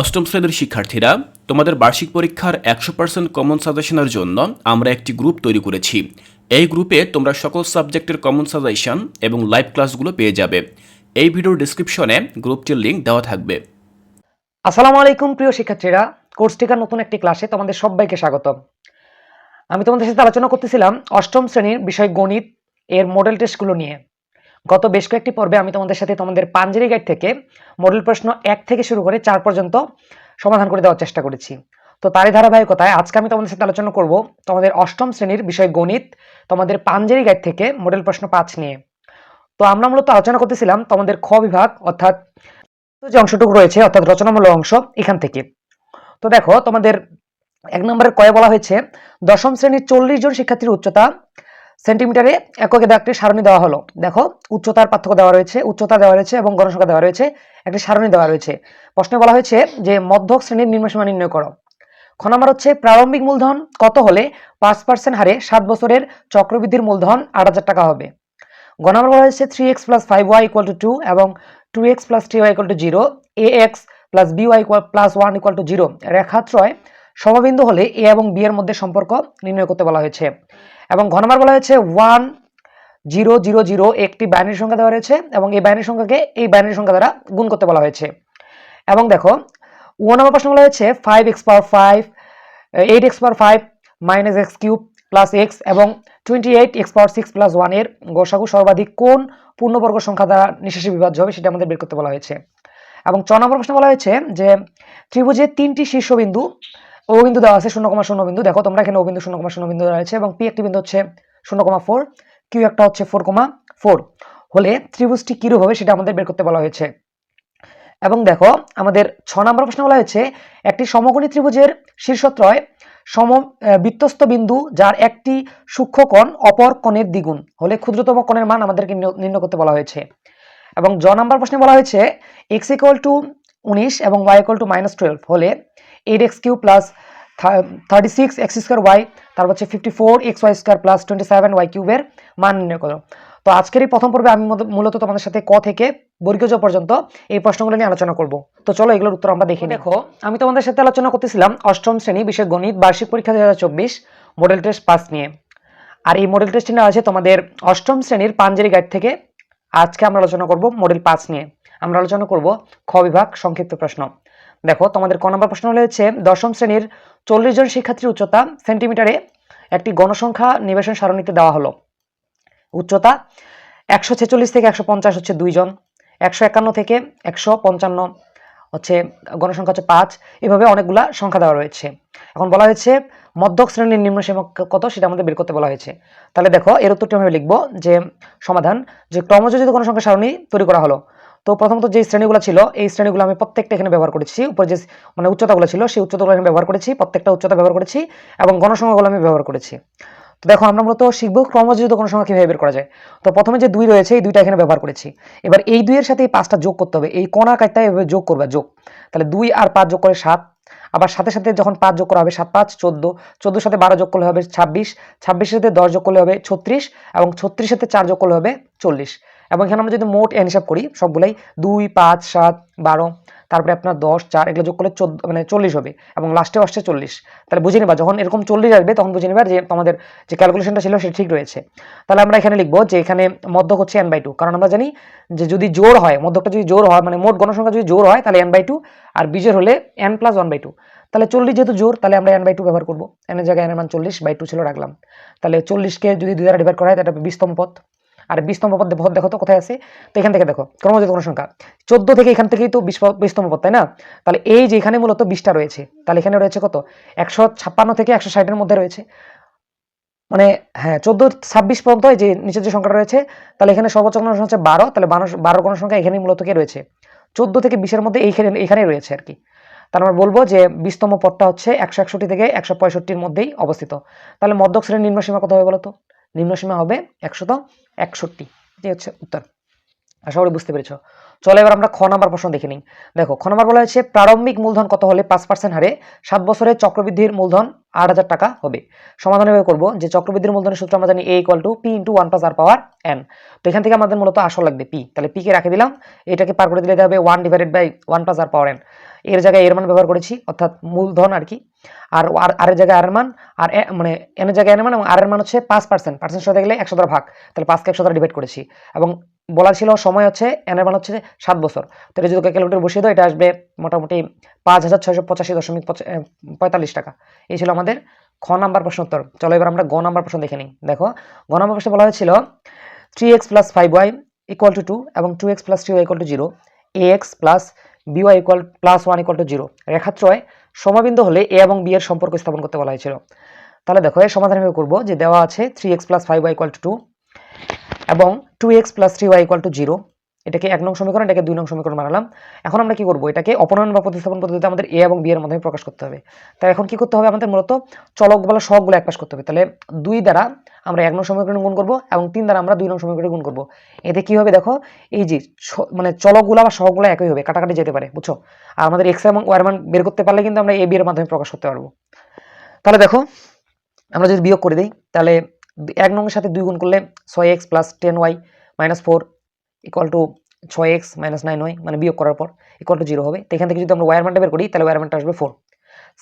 অষ্টম শ্রেণির শিক্ষার্থীরা, তোমাদের বার্ষিক পরীক্ষার একশো পার্সেন্ট কমন সাজেশনের জন্য আমরা একটি গ্রুপ তৈরি করেছি। এই গ্রুপে তোমরা সকল সাবজেক্টের কমন সাজেশন এবং লাইভ ক্লাসগুলো পেয়ে যাবে। এই ভিডিওর ডিসক্রিপশনে গ্রুপটির লিঙ্ক দেওয়া থাকবে। আসসালামু আলাইকুম, প্রিয় শিক্ষার্থীরা। কোর্স টিকার নতুন একটি ক্লাসে তোমাদের সবাইকে স্বাগত আমি তোমাদের সাথে আলোচনা করতেছিলাম অষ্টম শ্রেণির বিষয় গণিত এর মডেল টেস্টগুলো নিয়ে। গত বেশ কয়েকটি পর্বে আমি তোমাদের সাথে তোমাদের পাঞ্জেরি গাইড থেকে মডেল প্রশ্ন এক থেকে শুরু করে চার পর্যন্ত সমাধান করে দেওয়ার চেষ্টা করেছি। তো তারই ধারাবাহিকতায় আজকে আমি তোমাদের সাথে আলোচনা করব তোমাদের অষ্টম শ্রেণির বিষয় গণিত, তোমাদের পাঞ্জেরি গাইড থেকে মডেল প্রশ্ন পাঁচ নিয়ে। তো আমরা মূলত আলোচনা করতেছিলাম তোমাদের খ বিভাগ, অর্থাৎ যে অংশটুকু রয়েছে, অর্থাৎ রচনামূলক অংশ এখান থেকে। তো দেখো, তোমাদের এক নম্বরের কয়ে বলা হয়েছে, দশম শ্রেণির চল্লিশ জন শিক্ষার্থীর উচ্চতা সেন্টিমিটারে এককে একটি সারণী দেওয়া হলো। দেখো, উচ্চতার পার্থক্য দেওয়া রয়েছে, উচ্চতা দেওয়া রয়েছে এবং গণসংখ্যা দেওয়া রয়েছে, একটি সারণী দেওয়া রয়েছে। প্রশ্নে বলা হয়েছে যে, মধ্যক শ্রেণির নিম্নসীমা নির্ণয় করো। খ নম্বর হচ্ছে, প্রারম্ভিক মূলধন কত হলে পাঁচ পার্সেন্ট হারে সাত বছরের চক্রবৃদ্ধির মূলধন আট হাজার টাকা হবে? গ নম্বর বলা হয়েছে three x plus five y equal to two এবং two x plus three y equal to zero a x plus b y equal plus one equal to zero রেখাত্রয় সমবিন্দু হলে এ এবং বি এর মধ্যে সম্পর্ক নির্ণয় করতে বলা হয়েছে। এবং ঘ নম্বর বলা হয়েছে ওয়ান জিরো জিরো জিরো একটি বাইনারি সংখ্যা দেওয়া রয়েছে এবং এই বাইনারি সংখ্যাকে এই বাইনারি সংখ্যা দ্বারা গুণ করতে বলা হয়েছে। এবং দেখো, ও নম্বর প্রশ্ন বলা হয়েছে five x power five eight x power five minus x cube plus x এবং twenty eight x power six plus ওয়ানের গোসাগু সর্বাধিক কোন পূর্ণবর্গ সংখ্যা দ্বারা নিঃশেষে বিভাজ্য হবে সেটা আমাদের বের করতে বলা হয়েছে। এবং চ নম্বর প্রশ্ন বলা হয়েছে যে ত্রিভুজের তিনটি শীর্ষবিন্দু ও বিন্দু দেওয়া আছে শূন্য কমা শূন্য বিন্দু। দেখো, তোমরা এখানে ও বিন্দু শূন্য কমা শূন্য বিন্দু রয়েছে এবং পি একটি বিন্দু হচ্ছে শূন্য কমা ফোর কিউ একটা হচ্ছে ফোর কমা ফোর হলে ত্রিভুজটি কিরূপ হবে সেটা আমাদের বের করতে বলা হয়েছে। এবং দেখো, আমাদের ছ নম্বর প্রশ্ন বলা হয়েছে, একটি সমকোণী ত্রিভুজের শীর্ষত্রয় সম বৃত্তস্থ বিন্দু যার একটি সূক্ষ্ম কোণ অপর কোণের দ্বিগুণ। হলে ক্ষুদ্রতম কোণের মান আমাদেরকে নির্ণ- নির্ণয় করতে বলা হয়েছে। এবং জ নাম্বার প্রশ্নে বলা হয়েছে এক্স ইকুয়াল টু উনিশ এবং y equal to minus twelve হলে eight x cube plus thirty six x square y, তারপর হচ্ছে fifty four x y square plus twenty seven y কিউবের মান নির্ণয় করো। তো আজকের এই প্রথম পর্বে আমি মূলত- তোমাদের সাথে ক থেকে বর্গীয় পর্যন্ত এই প্রশ্নগুলো নিয়ে আলোচনা করব। তো চলো এগুলোর উত্তর আমরা দেখি দেখো, আমি তোমাদের সাথে আলোচনা করতেছিলাম অষ্টম শ্রেণি বিষয় গণিত, বার্ষিক পরীক্ষা দু হাজার চব্বিশ মডেল টেস্ট পাস নিয়ে। আর এই মডেল টেস্টটি নেওয়া আছে তোমাদের অষ্টম শ্রেণির পাঞ্জেরি গাইড থেকে আজকে আমরা আলোচনা করব মডেল পাঁচ নিয়ে। আমরা আলোচনা করব খ বিভাগ সংক্ষিপ্ত প্রশ্ন। দেখো, তোমাদের ক নম্বর প্রশ্ন হচ্ছে, দশম শ্রেণির চল্লিশ জন শিক্ষার্থীর উচ্চতা সেন্টিমিটারে একটি গণসংখ্যা নিবেশন সারণীতে দেওয়া হলো। উচ্চতা একশো ছেচল্লিশ থেকে একশো পঞ্চাশ হচ্ছে দুইজন একশো একান্ন থেকে একশো পঞ্চান্ন হচ্ছে গণসংখ্যা হচ্ছে পাঁচ, এভাবে অনেকগুলা সংখ্যা দেওয়া রয়েছে। এখন বলা হয়েছে, মধ্যক শ্রেণির নিম্ন সীমা কত সেটা আমাদের বের করতে বলা হয়েছে। তাহলে দেখো, এর উত্তরটি আমি লিখব যে, সমাধান, যে ক্রমযোজিত গণসংখ্যা সারণী তৈরি করা হলো তো প্রথমত যে শ্রেণীগুলো ছিল, এই শ্রেণীগুলো আমি প্রত্যেকটা এখানে ব্যবহার করেছি। উপরে যে মানে উচ্চতাগুলো ছিল, সেই উচ্চতাগুলো আমি ব্যবহার করেছি, প্রত্যেকটা উচ্চতা ব্যবহার করেছি এবং গণসংখ্যাগুলো আমি ব্যবহার করেছি। তো দেখো, আমরা মূলত শিখব ক্রমযোজিত গণসংখ্যা কীভাবে বের করা যায়। তো প্রথমে যে দুই রয়েছে, এই দুইটা এখানে ব্যবহার করেছি। এবার এই দুইয়ের সাথে এই পাঁচটা যোগ করতে হবে। এই কোনা কাটটা এভাবে যোগ করবে, যোগ। তাহলে দুই আর পাঁচ যোগ করে সাত। আবার সাথে সাথে যখন পাঁচ যোগ করা হবে, সাত, পাঁচ, চোদ্দ। চোদ্দোর সাথে বারো যোগ করলে হবে ছাব্বিশ। ছাব্বিশের সাথে দশ যোগ করলে হবে ছত্রিশ। এবং ছত্রিশের সাথে চার যোগ করলে হবে চল্লিশ। এবং এখানে আমরা যদি মোট এন হিসাব করি, সবগুলাই দুই, পাঁচ, সাত, বারো, তারপরে আপনার দশ, চার, এগুলো যোগ করলে চোদ্দ মানে চল্লিশ হবে এবং লাস্টে আসছে চল্লিশ। তাহলে বুঝে নিবা, যখন এরকম চল্লিশ আসবে, তখন বুঝে নিবা যে আমাদের যে ক্যালকুলেশনটা ছিল সেটা ঠিক রয়েছে। তাহলে আমরা এখানে লিখব যে এখানে মধ্যক হচ্ছে এন বাই টু কারণ আমরা জানি যে যদি জোর হয়, মধ্যকটা যদি জোর হয় মানে মোট গণসংখ্যা যদি জোর হয়, তাহলে এন বাই টু আর বিজোর হলে n plus one by two তাহলে চল্লিশ যেহেতু জোর, তাহলে আমরা এন বাই টু ব্যবহার করব। এনের জায়গায় এনের মান চল্লিশ বাই টু ছিল রাখলাম। তাহলে চল্লিশকে যদি দুই দ্বারা ডিভাইড করা হয়, তাহলে বিস্তম পথ। আর বিস্তম পদ পথ দেখো তো, কোথায় আছে? তো এখান থেকে দেখো ক্রমযোজিত কোনো সংখ্যা চোদ্দ থেকে এখান থেকেই তো বিশ বিস্তম পথ তাই না? তাহলে এই যে এখানে মূলত বিশটা রয়েছে, তাহলে এখানে রয়েছে কত? একশো ছাপ্পান্ন থেকে একশো ষাটের মধ্যে রয়েছে। মানে হ্যাঁ চোদ্দ, ছাব্বিশ পর্যন্ত যে নিচের যে সংখ্যাটা রয়েছে, তাহলে এখানে সর্বোচ্চ গণসংখ্যা হচ্ছে বারো, তাহলে বারো বারো গণসংখ্যা এখানেই মূলত কে রয়েছে? চোদ্দ থেকে বিশের মধ্যে এইখানে, এখানেই রয়েছে আর কি। তার আমরা বলব যে বিশতম পদটা হচ্ছে একশো একষট্টি থেকে একশো পঁয়ষট্টির মধ্যেই অবস্থিত। তাহলে মধ্যক শ্রেণির নিম্নসীমা কত হবে বলতো? নিম্নসীমা হবে একশত একষট্টি। এটি হচ্ছে উত্তর। আশা করি বুঝতে পেরেছ। চলো এবার আমরা খ নাম্বার প্রশ্ন দেখে নিই। দেখো, খ নাম্বার বলা হয়েছে, প্রারম্ভিক মূলধন কত হলে পাঁচ পার্সেন্ট হারে সাত বছরের চক্রবৃদ্ধির মূলধন আট হাজার টাকা হবে। সমাধান এভাবে করব যে, চক্রবৃদ্ধির মূলধনের সূত্র আমরা জানি a equal to p into one plus r power n তো এখান থেকে আমাদের মূলত আসল লাগবে পি তাহলে পি কে রাখে দিলাম। এটাকে পার করে দিলে হবে one divided by one plus r power n এর জায়গায় এর মান ব্যবহার করেছি, অর্থাৎ মূলধন আর কি। আর আর এর জায়গায় আর মান, আর মানে এন এর জায়গায় এর মান এবং আর এর মান হচ্ছে পাঁচ পার্সেন্ট পার্সেন্ট সাথে গেলে একশো দ্বারা ভাগ। তাহলে পাঁচকে একশো দ্বারা ডিভাইড করেছি। এবং বলা ছিল সময় হচ্ছে এন এর মান হচ্ছে সাত বছর। তো এটা যদি ক্যালকুলেটর বসিয়ে দাও, এটা আসবে মোটামুটি পাঁচ হাজার ছয়শো পঁচাশি দশমিক পঁয়তাল্লিশ টাকা। এই ছিল আমাদের খ নাম্বার প্রশ্ন উত্তর। চলো এবার আমরা গ নাম্বার প্রশ্ন দেখে নিই। দেখো, গ নাম্বার প্রশ্নে বলা হয়েছিল three x plus five y equal to two এবং two x plus three y equal to zero a x plus b y equal plus one equal to zero রেখাত্রয় সমাবিন্দু হলে এ এবং বি এর সম্পর্ক স্থাপন করতে বলা হয়েছিল। তাহলে দেখো, এর সমাধান আমি করব যে দেওয়া আছে three x plus five y equal to two এবং two x plus three y equal to zero এটাকে এক নং সমীকরণ, এটাকে দুই নং সমীকরণ বানালাম। এখন আমরা কি করব? এটাকে অপনয়ন বা প্রতিস্থাপন পদ্ধতিতে আমাদের এ এবং বি এর মাধ্যমে প্রকাশ করতে হবে। তাই এখন কি করতে হবে? আমাদের মূলত চলক বলা সহগুলো এক পাশ করতে হবে। তাহলে দুই দ্বারা আমরা এক নং সমীকরণ গুণ করব এবং তিন দ্বারা আমরা দুই নং সমীকরণে গুণ করব। এতে কি হবে? দেখো, এই যে মানে চলকগুলো বা সহগুলো একই হবে, কাটাকাটি যেতে পারে, বুঝছ? আর আমাদের এক্স এবং ওয়ার মান বের করতে পারলে কিন্তু আমরা এ বি এর মাধ্যমে প্রকাশ করতে পারব। তাহলে দেখো, আমরা যদি বিয়োগ করে দিই, তাহলে এক নংয়ের সাথে দুই গুণ করলে ছয় x plus ten y minus four equal to ছয় এক্স মাইনাস নাইন ওয়াই মানে বিয়োগ করার পর ইকুয়াল টু জিরো হবে। তো এখান থেকে যদি আমরা ওয়ার মানটা বের করি, তাহলে ওয়ার মানটা আসবে ফোর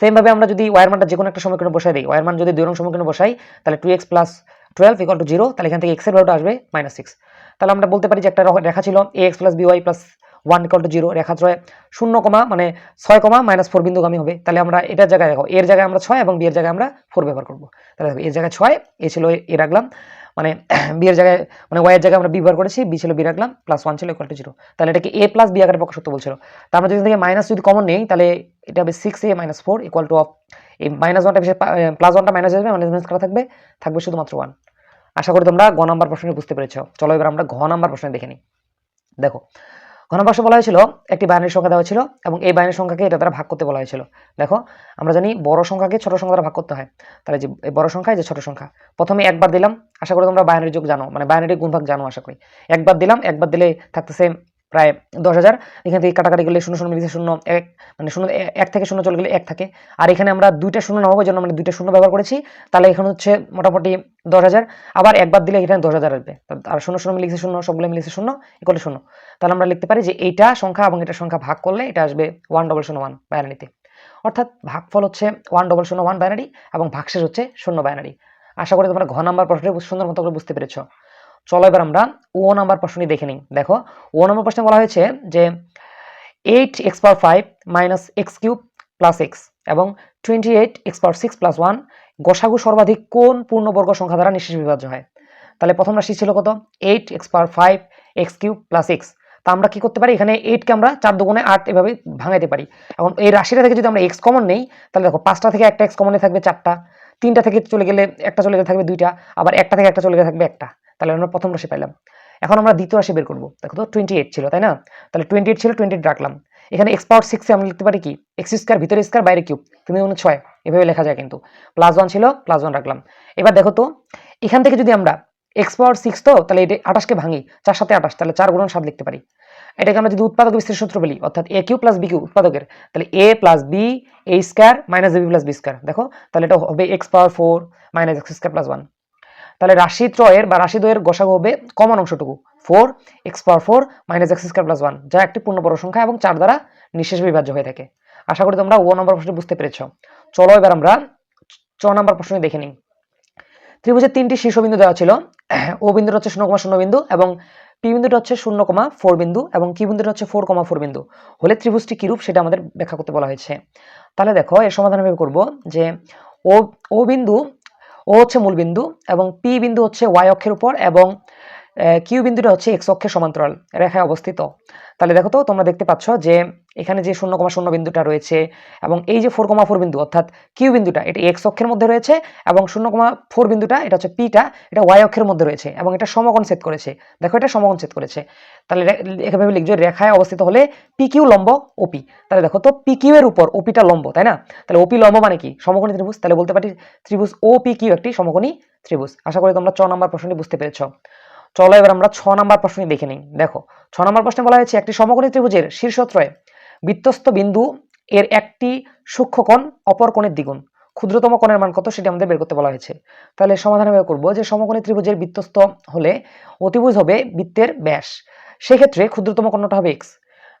সেমভাবে আমরা যদি ওয়ার মানটা যে কোনো একটা সমীকরণে বসাই দিই ওয়ার মান যদি দুই নং সমীকরণে বসাই, তাহলে two x plus twelve equal to zero তাহলে এখান থেকে এক্সের ভ্যালুটা আসবে মাইনাস সিক্স তাহলে আমরা বলতে পারি যে একটা রেখা- ছিল a x plus b y plus one equal to zero রেখা ছয় শূন্য কমা মানে ছয় কমা মাইনাস ফোর বিন্দুগামী হবে। তাহলে আমরা এটার জায়গায় দেখো, এর জায়গায় আমরা ছয় এবং বি এর জায়গায় আমরা ফোর ব্যবহার করব। তাহলে দেখো, এর জায়গায় ছয়, এ ছিল এ রাখলাম। মানে বি এর জায়গায় মানে ওয়াই এর জায়গায় আমরা বি ব্যবহার করেছি বি ছিল বি রাখলাম প্লাস ওয়ান ছিল ইকুয়াল টু জিরো তাহলে এটাকে এ প্লাস বি আকারের পক্ষে সত্য বলছিল। তার আমরা যদি মাইনাস যদি কমন নেই, তাহলে এটা হবে six a minus four equal to of এই মাইনাস ওয়ানটা বেশি প্লাস ওয়ানটা মাইনাস আসবে মাইনাস মাইনাস করা থাকবে থাকবে শুধুমাত্র ওয়ান আশা করি তোমরা গ নাম্বার প্রশ্নে বুঝতে পেরেছ। চলো এবার আমরা ঘ নাম্বার প্রশ্নে দেখে নিই। দেখো ঘ নাম্বার প্রশ্নে বলা হয়েছিল, একটি বাইনারি সংখ্যা দেওয়া ছিল এবং এই বাইনারি সংখ্যাকে এটা দ্বারা ভাগ করতে বলা হয়েছিল। দেখো, আমরা জানি বড় সংখ্যাকে ছোট সংখ্যা দ্বারা ভাগ করতে হয়। তাহলে যে বড় সংখ্যা যে ছোট সংখ্যা। প্রথমে একবার দিলাম, আশা করি তোমরা বাইনারি যোগ জানো মানে বাইনারি গুণভাগ জানো, আশা করি। একবার দিলাম, একবার দিলে থাকতেছে প্রায় দশ হাজার। এখান থেকে কাটাকাটি গেলে শূন্য শূন্য মিলিয়ে শূন্য, এক মানে শূন্য এক থেকে শূন্য চলে গেলে এক থাকে। আর এখানে আমরা দুইটা শূন্য নামাবো জন্য আমরা দুইটা শূন্য ব্যবহার করেছি, তাহলে এখানে হচ্ছে মোটামুটি দশ হাজার। আবার একবার দিলে এখানে দশ হাজার আসবে। আর শূন্য শূন্য মিলিয়েছে শূন্য, সবগুলো মিলিয়েছে শূন্য ইকুয়াল শূন্য। তাহলে আমরা লিখতে পারি যে এইটা সংখ্যা এবং এটা সংখ্যা ভাগ করলে এটা আসবে ওয়ান ডবল শূন্য ওয়ান বাইনারিতে অর্থাৎ ভাগফল হচ্ছে ওয়ান ডবল শূন্য ওয়ান বাইনারি এবং ভাগশেষ হচ্ছে শূন্য বাইনারি আশা করি তোমরা ঘ নাম্বার প্রশ্নটি সুন্দর মতো করে বুঝতে পেরেছ। চলো এবার আমরা ও নাম্বার প্রশ্নটি দেখে নিই। দেখো, ও নাম্বার প্রশ্নে বলা হয়েছে যে eight x power five minus x cube plus x এবং twenty eight x power six plus one গসাগু সর্বাধিক কোন পূর্ণবর্গ সংখ্যা দ্বারা নিঃশেষ বিভাজ্য হয়? তাহলে প্রথম রাশি ছিল কত? Eight x power five x cube plus x তা আমরা কি করতে পারি? এখানে এইটকে আমরা চার দুগুণে আট এভাবে ভাঙাইতে পারি। এখন এই রাশিটা থেকে যদি আমরা এক্স কমন নেই, তাহলে দেখো, পাঁচটা থেকে একটা এক্স কমনে থাকবে চারটা, তিনটা থেকে চলে গেলে একটা চলে গেলে থাকবে দুইটা, আবার একটা থেকে একটা চলে গেলে থাকবে একটা। তাহলে আমরা প্রথম রাশি পাইলাম। এখন আমরা দ্বিতীয় রাশি বের করব। দেখো তো টোয়েন্টি এইট ছিল, তাই না? তাহলে টোয়েন্টি এইট ছিল টোয়েন্টি এইট রাখলাম। এখানে এক্স পাওয়ার সিক্সে আমরা লিখতে পারি কি? এক্স স্কোয়ার ভিতরে স্কোয়ার বাইরে কিউব তুমি মনে ছয়, এভাবে লেখা যায় কিন্তু। প্লাস ওয়ান ছিল প্লাস ওয়ান রাখলাম। এবার দেখো তো, এখান থেকে যদি আমরা এক্স পাওয়ার সিক্স তো, তাহলে এটা আঠাশকে ভাঙি, চার সাথে আঠাশ, তাহলে চার গুণন সাত লিখতে পারি। এটাকে আমরা যদি উৎপাদক বিস্তার সূত্র বলি, অর্থাৎ a cube plus b cube উৎপাদকের, তাহলে a plus b a square minus b plus b square দেখো, তাহলে এটা হবে x power four minus x square plus one তাহলে রাশি ত্রয়ের বা রাশি দ্বয়ের গসাগু হবে কমন অংশটুকু। Four, x power four minus x square plus one, যা একটি পূর্ণ পূর্ণবর্গ সংখ্যা এবং চার দ্বারা নিঃশেষ বিভাজ্য হয়ে থাকে। আশা করি তোমরা ও নম্বর প্রশ্ন বুঝতে পেরেছ। চলো এবার আমরা চ নম্বর প্রশ্ন দেখে নিই। ত্রিভুজের তিনটি শীর্ষবিন্দু দেওয়া ছিল। ও বিন্দুটা হচ্ছে শূন্য কমা শূন্য বিন্দু এবং পি বিন্দুটা হচ্ছে শূন্য কমা ফোর বিন্দু এবং কি বিন্দুটা হচ্ছে ফোর কমা ফোর বিন্দু। হলে ত্রিভুজটি কিরূপ সেটা আমাদের ব্যাখ্যা করতে বলা হয়েছে। তাহলে দেখো এর সমাধান আমি করব যে ও ও বিন্দু ও হচ্ছে মূল বিন্দু এবং পি বিন্দু হচ্ছে ওয়াই অক্ষের উপর এবং কিউ বিন্দুটা হচ্ছে এক্স অক্ষের সমান্তরাল রেখায় অবস্থিত। তাহলে দেখো তো, তোমরা দেখতে পাচ্ছ যে এখানে যে শূন্য কমা শূন্য বিন্দুটা রয়েছে এবং এই যে ফোর কমা ফোর বিন্দু, অর্থাৎ কিউ বিন্দুটা, এটা এক্স অক্ষের মধ্যে রয়েছে এবং শূন্য কমা ফোর বিন্দুটা, এটা হচ্ছে পিটা এটা ওয়াই অক্ষের মধ্যে রয়েছে এবং এটা সমকোণ ছেদ করেছে। দেখো, এটা সমকোণ ছেদ করেছে। তাহলে এভাবে লিখছো রেখায় অবস্থিত হলে পি কিউ লম্ব ওপি তাহলে দেখো তো পি কিউ এর উপর ওপিটা লম্ব, তাই না? তাহলে ওপি লম্ব মানে কি? সমকোণী ত্রিভুজ। তাহলে বলতে পারি ত্রিভুজ ও পি কিউ একটি সমকোণী ত্রিভুজ। আশা করি তোমরা চ নম্বর প্রশ্নটি বুঝতে পেরেছ। চলো এবার আমরা ছ নম্বর প্রশ্নটি দেখে নিই। দেখো, ছ নম্বর প্রশ্নে বলা হয়েছে, একটি সমকোণী ত্রিভুজের শীর্ষত্রয়ে বৃত্তস্থ বিন্দু এর একটি সূক্ষ্ম কোণ অপর কোণের দ্বিগুণ। ক্ষুদ্রতম কোণের মান কত সেটি আমাদের বের করতে বলা হয়েছে। তাহলে সমাধান আমি করব যে, সমকোণী ত্রিভুজের বৃত্তস্থ হলে অতিভুজ হবে বৃত্তের ব্যাস। সেক্ষেত্রে ক্ষুদ্রতম কোণটা হবে এক্স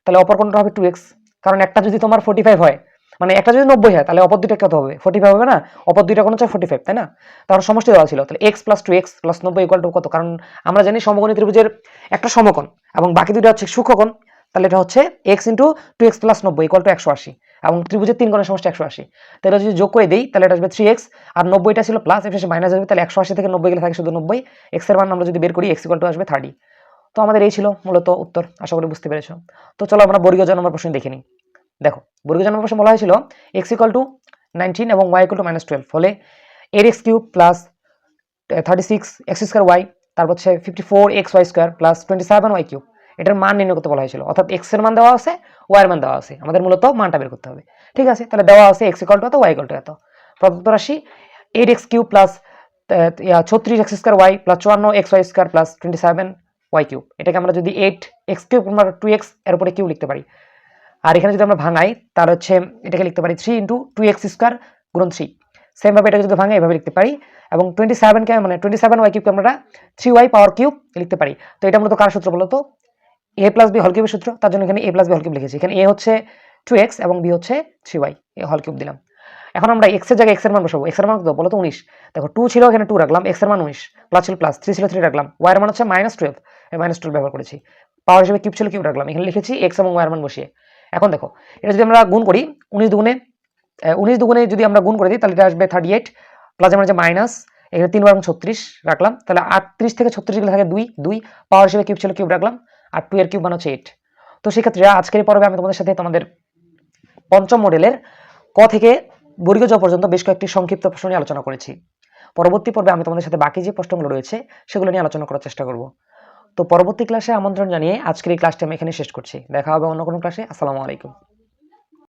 তাহলে অপর কোণটা হবে টু এক্স কারণ একটা যদি তোমার ফোর্টি ফাইভ হয় মানে একটা যদি নব্বই হয়, তাহলে অপর দুইটা কত হবে? ফোর্টি ফাইভ হবে না? অপর দুইটা কোনো চাই ফোর্টি ফাইভ তাই না? তাহলে সমষ্টি দেওয়া ছিল। তাহলে x plus two x plus নব্বই ইকুয়াল টু কত? কারণ আমরা জানি সমকোণী ত্রিভুজের একটা সমকোণ এবং বাকি দুইটা হচ্ছে সূক্ষ্মকোণ। তাহলে এটা হচ্ছে x into two x plus নব্বই ইকুয়াল টু একশো আশি এবং ত্রিভুজের তিন কোণের সমষ্টি একশো আশি। তাহলে যদি যোগ করে দিই, তাহলে এটা আসবে থ্রি এক্স আর নব্বইটা ছিল প্লাস শেষে মাইনাস আসবে, তাহলে একশো আশি থেকে নব্বই গেলে থাকে শুধু নব্বই। এক্সের মান আমরা যদি বের করি এক্স ইকুয়াল টু আসবে থার্টি তো আমাদের এই ছিল মূলত উত্তর, আশা করি বুঝতে পেরেছ। তো চলো আমরা বর্গীয় নম্বর প্রশ্ন দেখে নিই। দেখো, বর্গীয় প্রশ্ন বলা হয়েছিল এক্স ইকুয়াল টু নাইনটিন এবং y equal to minus twelve ফলে এর x cube plus thirty six x square y তারপর হচ্ছে fifty four x y square plus twenty seven y cube এটার মান নির্ণয় করতে বলা হয়েছিল। অর্থাৎ এক্সের মান দেওয়া আছে ওয়াই এর মান দেওয়া আছে। আমাদের মূলত মানটা বের করতে হবে। ঠিক আছে? তাহলে দেওয়া আছে এক্স ইকুয়াল টু এত ওয়াই ইকুয়াল টু এত। প্রদত্ত রাশি এইট এক্স কিউব প্লাস ছত্রিশ এক্স স্কোয়ার ওয়াই প্লাস চুয়ান্ন x y square plus twenty seven y cube এটাকে আমরা যদি এইট এক্স কিউব টু এক্সের উপরে কিউ লিখতে পারি। আর এখানে যদি আমরা ভাঙাই তাহলে হচ্ছে এটাকে লিখতে পারি three into two x square গুণন থ্রি সেমভাবে এটাকে যদি ভাঙাই, এভাবে লিখতে পারি। এবং টোয়েন্টি সেভেনকে মানে টোয়েন্টি সেভেন ওয়াই কিউবকে আমরা থ্রি ওয়াই পাওয়ার কিউব লিখতে পারি। তো এটা মূলত কার সূত্র বলতো এ প্লাস বি হল কিউবের সূত্র। তার জন্য এখানে এ প্লাস বি হল কিউব লিখেছি। এখানে এ হচ্ছে টু এক্স এবং বি হচ্ছে থ্রি ওয়াই এ হল কিউব দিলাম। এখন আমরা এক্সের জায়গায় এক্সের মান বসাবো। এক্সের মান কত? বলো তো উনিশ। দেখো টু ছিল এখানে টু রাখলাম। এক্সের মান উনিশ। প্লাস ছিল প্লাস থ্রি ছিল থ্রি রাখলাম। ওয়াই এর মান হচ্ছে মাইনাস টুয়েলভ মাইনাস টুয়েলভ ব্যবহার করেছি। পাওয়ার হিসেবে কিউব ছিল কিউব রাখলাম। এখানে লিখেছি এক্স এবং ওয়াই এর মান বসিয়ে। এখন দেখো, এটা যদি আমরা গুণ করি, উনিশ দুগুণে উনিশ দুগুণে যদি আমরা গুণ করে দিই, তাহলে এটা আসবে থার্টি এইট প্লাস আমার যে মাইনাস এখানে তিন বার ছত্রিশ রাখলাম, তাহলে আটত্রিশ থেকে ছত্রিশ গেলে থাকে দুই দুই পাওয়ার হিসেবে কিউব ছিল কিউব রাখলাম, আর টু এর কিউব মান হচ্ছে এইট তো সেক্ষেত্রে আজকের পর্বে আমি তোমাদের সাথে তোমাদের পঞ্চম মডেলের ক থেকে বর্গীয় জ পর্যন্ত বেশ কয়েকটি সংক্ষিপ্ত প্রশ্ন নিয়ে আলোচনা করেছি। পরবর্তী পর্বে আমি তোমাদের সাথে বাকি যে প্রশ্নগুলো রয়েছে, সেগুলো নিয়ে আলোচনা করার চেষ্টা করব। তো পরবর্তী ক্লাসে আমন্ত্রণ জানিয়ে আজকের এই ক্লাসটি আমি এখানে শেষ করছি। দেখা হবে অন্য কোনো ক্লাসে আসসালামু আলাইকুম।